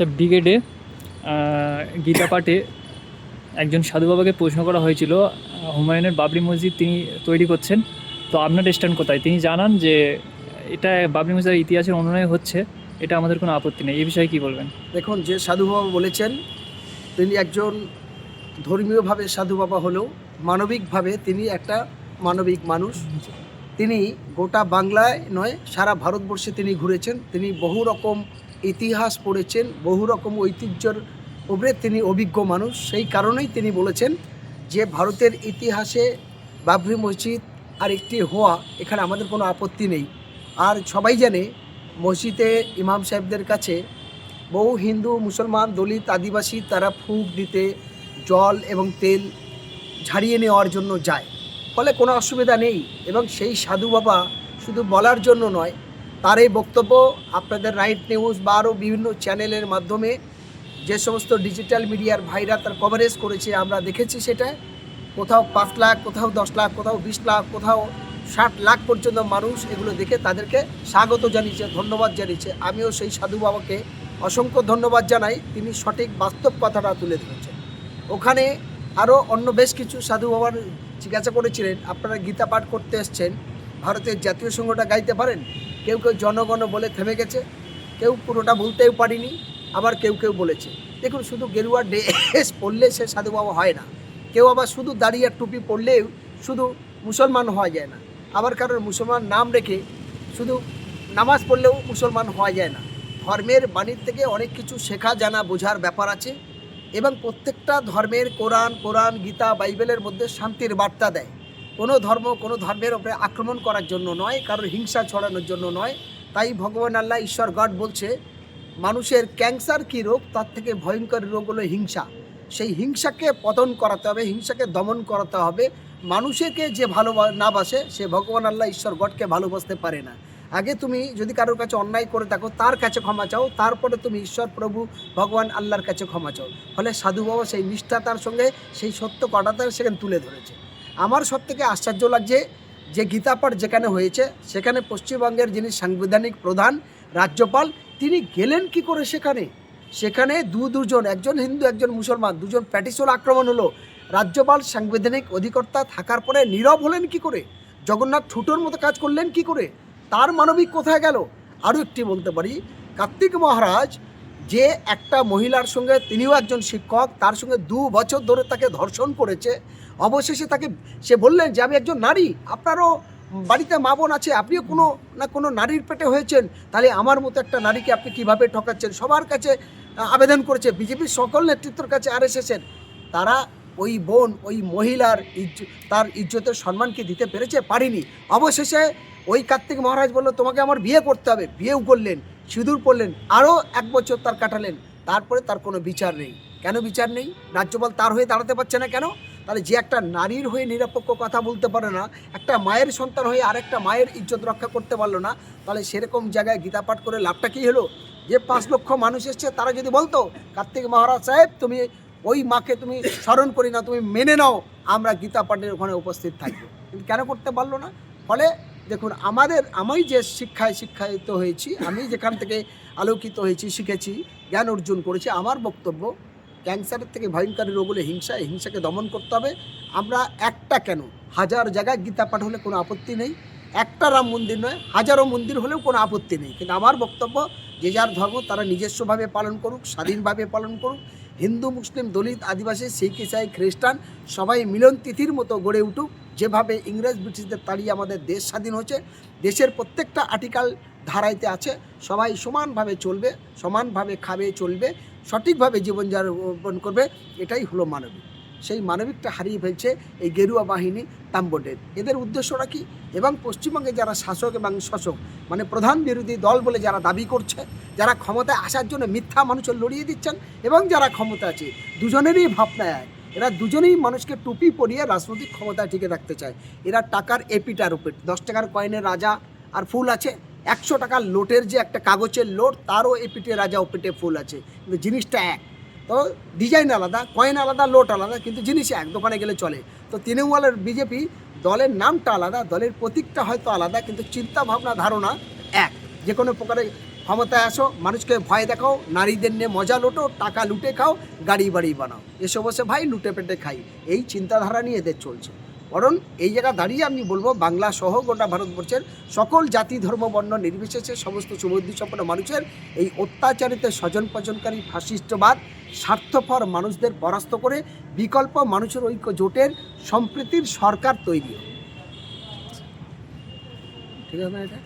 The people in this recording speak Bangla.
আচ্ছা ব্রিগেডে গীতা পাঠে একজন সাধু বাবাকে প্রশ্ন করা হয়েছিল, হুমায়ুনের বাবরি মসজিদ তিনি তৈরি করছেন। তো আপনার স্ট্যান্ড কোথায়? তিনি জানান যে এটা বাবরি মসজিদের ইতিহাসের অনুনয় হচ্ছে, এটা আমাদের কোনো আপত্তি নেই। এই বিষয়ে কি বলবেন? দেখুন, যে সাধু বাবা বলেছেন, তিনি একজন ধর্মীয়ভাবে সাধু বাবা হলেও মানবিকভাবে তিনি একটা মানবিক মানুষ। তিনি গোটা বাংলায় নয়, সারা ভারতবর্ষে তিনি ঘুরেছেন। তিনি বহু রকম ইতিহাস পড়েছেন, বহু রকম ঐতিহ্যর উপরে তিনি অভিজ্ঞ মানুষ। সেই কারণেই তিনি বলেছেন যে, ভারতের ইতিহাসে বাবরি মসজিদ আর একটি হওয়া এখানে আমাদের কোনো আপত্তি নেই। আর সবাই জানে, মসজিদে ইমাম সাহেবদের কাছে বহু হিন্দু, মুসলমান, দলিত, আদিবাসী তারা ফুক দিতে, জল এবং তেল ঝাড়িয়ে নেওয়ার জন্য যায়। ফলে কোনো অসুবিধা নেই এবং সেই সাধু বাবা শুধু বলার জন্য নয় তার এই বক্তব্য আপনাদের রাইট নিউজ বা আরও বিভিন্ন চ্যানেলের মাধ্যমে যে সমস্ত ডিজিটাল মিডিয়ার ভাইরা তার কভারেজ করেছে, আমরা দেখেছি সেটা। কোথাও পাঁচ লাখ, কোথাও দশ লাখ, কোথাও বিশ লাখ, কোথাও ষাট লাখ পর্যন্ত মানুষ এগুলো দেখে তাদেরকে স্বাগত জানিয়েছে, ধন্যবাদ জানিয়েছে। আমিও সেই সাধু বাবাকে অসংখ্য ধন্যবাদ জানাই। তিনি সঠিক বাস্তব কথাটা তুলে ধরেছেন। ওখানে আরও অন্য বেশ কিছু সাধু বাবার জিজ্ঞাসা করেছিলেন, আপনারা গীতা পাঠ করতে এসছেন, ভারতের জাতীয় সঙ্গটা গাইতে পারেন? কেউ কেউ জনগণ বলে থেমে গেছে। কেউ পুরোটা বলতেও পারিনি, আবার কেউ কেউ বলেছে। দেখুন, শুধু গেরুয়া ড্রেস পড়লে সে সাধু বাবা হয় না। কেউ আবার শুধু দাঁড়িয়ে টুপি পড়লেও শুধু মুসলমান হওয়া যায় না। আবার কারোর মুসলমান নাম রেখে শুধু নামাজ পড়লেও মুসলমান হওয়া যায় না। ধর্মের বাণীর থেকে অনেক কিছু শেখা, জানা, বোঝার ব্যাপার আছে এবং প্রত্যেকটা ধর্মের কোরআন কোরআন, গীতা, বাইবেলের মধ্যে শান্তির বার্তা দেয়। কোনো ধর্ম, কোনো ধর্মের ওপরে আক্রমণ করার জন্য নয়, কারোর হিংসা ছড়ানোর জন্য নয়। তাই ভগবান আল্লাহ, ঈশ্বর গড বলছে, মানুষের ক্যান্সার কী রোগ? তার থেকে ভয়ঙ্কর রোগ হলো হিংসা। সেই হিংসাকে পতন করাতে হবে, হিংসাকে দমন করাতে হবে। মানুষকে যে ভালো না বাসে, সে ভগবান আল্লাহ, ঈশ্বর গডকে ভালোবাসতে পারে না। আগে তুমি যদি কারোর কাছে অন্যায় করে থাকো, তার কাছে ক্ষমা চাও, তারপরে তুমি ঈশ্বর, প্রভু, ভগবান আল্লাহর কাছে ক্ষমা চাও। ফলে সাধু বাবা সেই নিষ্ঠাতার সঙ্গে, সেই সত্য কটাতে সেখানে তুলে ধরেছে। আমার সব থেকে আশ্চর্য লাগছে যে গীতাপাঠ যেখানে হয়েছে, সেখানে পশ্চিমবঙ্গের যিনি সাংবিধানিক প্রধান, রাজ্যপাল, তিনি গেলেন কি করে সেখানে? সেখানে দু দুজন, একজন হিন্দু, একজন মুসলমান, দুজন প্যাটিসোল আক্রমণ হলো। রাজ্যপাল সাংবিধানিক অধিকর্তা থাকার পরে নীরব হলেন কি করে? জগন্নাথ ছুটোর মতো কাজ করলেন কি করে? তার মানবিক কোথায় গেল? আরও একটি বলতে পারি, কার্তিক মহারাজ যে একটা মহিলার সঙ্গে, তিনিও একজন শিক্ষক, তার সঙ্গে দু বছর ধরে তাকে ধর্ষণ করেছে। অবশেষে তাকে, সে বললেন যে, আমি একজন নারী, আপনারও বাড়িতে মা বোন আছে, আপনিও কোনো না কোনো নারীর পেটে হয়েছেন, তাহলে আমার মতো একটা নারীকে আপনি কীভাবে ঠকাচ্ছেন? সবার কাছে আবেদন করেছে, বিজেপির সকল নেতৃত্বের কাছে আর এসেছেন তারা ওই বোন, ওই মহিলার ইজ্জ- তার ইজ্জতের সম্মানকে দিতে পেরেছে, পারিনি। অবশেষে ওই কার্তিক মহারাজ বলল, তোমাকে আমার বিয়ে করতে হবে। বিয়েও করলেন, সিঁদুর পড়লেন আরও এক বছর তার কাটালেন। তারপরে তার কোনো বিচার নেই। কেন বিচার নেই? রাজ্যপাল তার হয়ে দাঁড়াতে পারছে না কেন? তাহলে যে একটা নারীর হয়ে নিরপেক্ষ কথা বলতে পারে না, একটা মায়ের সন্তান হয়ে আরেকটা মায়ের ইজ্জত রক্ষা করতে পারল না, তাহলে সেরকম জায়গায় গীতা পাঠ করে লাভটা কী হলো? যে পাঁচ লক্ষ মানুষ এসছে, তারা যদি বলতো, কার্তিক মহারাজ সাহেব, তুমি ওই মাকে তুমি স্মরণ করি না, তুমি মেনে নাও, আমরা গীতা পাঠের ওখানে উপস্থিত থাকব। কিন্তু কেন করতে পারল না? ফলে দেখুন, আমাদের, আমি যে শিক্ষায় শিক্ষায়িত হয়েছি, আমি যেখান থেকে আলোকিত হয়েছি, শিখেছি, জ্ঞান অর্জন করেছি, আমার বক্তব্য ক্যান্সারের থেকে ভয়ঙ্কর রোগ হলে হিংসা হিংসাকে দমন করতে হবে। আমরা একটা কেন? হাজার জায়গায় গীতা পাঠ হলে কোনো আপত্তি নেই। একটা রাম মন্দির নয়, হাজারো মন্দির হলেও কোনো আপত্তি নেই। কিন্তু আমার বক্তব্য, যে যার ধর্ম তারা নিজস্বভাবে পালন করুক, স্বাধীনভাবে পালন করুক। হিন্দু, মুসলিম, দলিত, আদিবাসী, শিখ, ইসাই, খ্রিস্টান, সবাই মিলন তিথির মতো গড়ে উঠুক। যেভাবে ইংরেজ ব্রিটিশদের তাড়িয়ে আমাদের দেশ স্বাধীন হয়েছে, দেশের প্রত্যেকটা আর্টিকেল ধারাইতে আছে, সবাই সমানভাবে চলবে, সমানভাবে খাবে, চলবে, সঠিকভাবে জীবনযাপন করবে, এটাই হলো মানবিক। সেই মানবিকটা হারিয়ে ফেলছে এই গেরুয়া বাহিনী তাম্বডের এদের উদ্দেশ্যটা কি? এবং পশ্চিমবঙ্গে যারা শাসক এবং শাসক মানে প্রধান বিরোধী দল বলে যারা দাবি করছে, যারা ক্ষমতায় আসার জন্য মিথ্যা মানুষের লড়িয়ে দিচ্ছেন এবং যারা ক্ষমতা আছে, দুজনেরই ভাবনা এক। এরা দুজনেই মানুষকে টুপি পরিয়ে রাজনৈতিক ক্ষমতা টিকে রাখতে চায়। এরা টাকার এপিটার উপর, দশ টাকার কয়েনের রাজা আর ফুল আছে একশো টাকার লোটের যে একটা কাগজের লোট, তারও এপিটে রাজা ওপিটে ফুল আছে। কিন্তু জিনিসটা এক। তো ডিজাইন আলাদা, কয়েন আলাদা, লোট আলাদা, কিন্তু জিনিস এক, দোকানে গেলে চলে। তো তৃণমূলের বিজেপি দলের নামটা আলাদা, দলের প্রতীকটা হয়তো আলাদা, কিন্তু চিন্তা ভাবনা ধারণা এক। যে কোনো প্রকারে ক্ষমতায় আসো, মানুষকে ভয় দেখাও, নারীদের নিয়ে মজা লোটো, টাকা লুটে খাও, গাড়ি বাড়ি বানাও। এসে বসে ভাই লুটে পেটে খাই। এই চিন্তাধারা নিয়ে এদের চলছে। বরং এই জায়গা দাঁড়িয়ে আমি বলব, বাংলা সহ গোটা ভারতবর্ষের সকল জাতি, ধর্ম, বর্ণ নির্বিশেষে সমস্ত সুবুদ্ধি সম্পন্ন মানুষের এই অত্যাচারিত স্বজন পচনকারী ফাশিষ্টবাদ স্বার্থপর মানুষদের পরাস্ত করে বিকল্প মানুষের ঐক্য জোটের সম্প্রীতির সরকার তৈরি। ঠিক আছে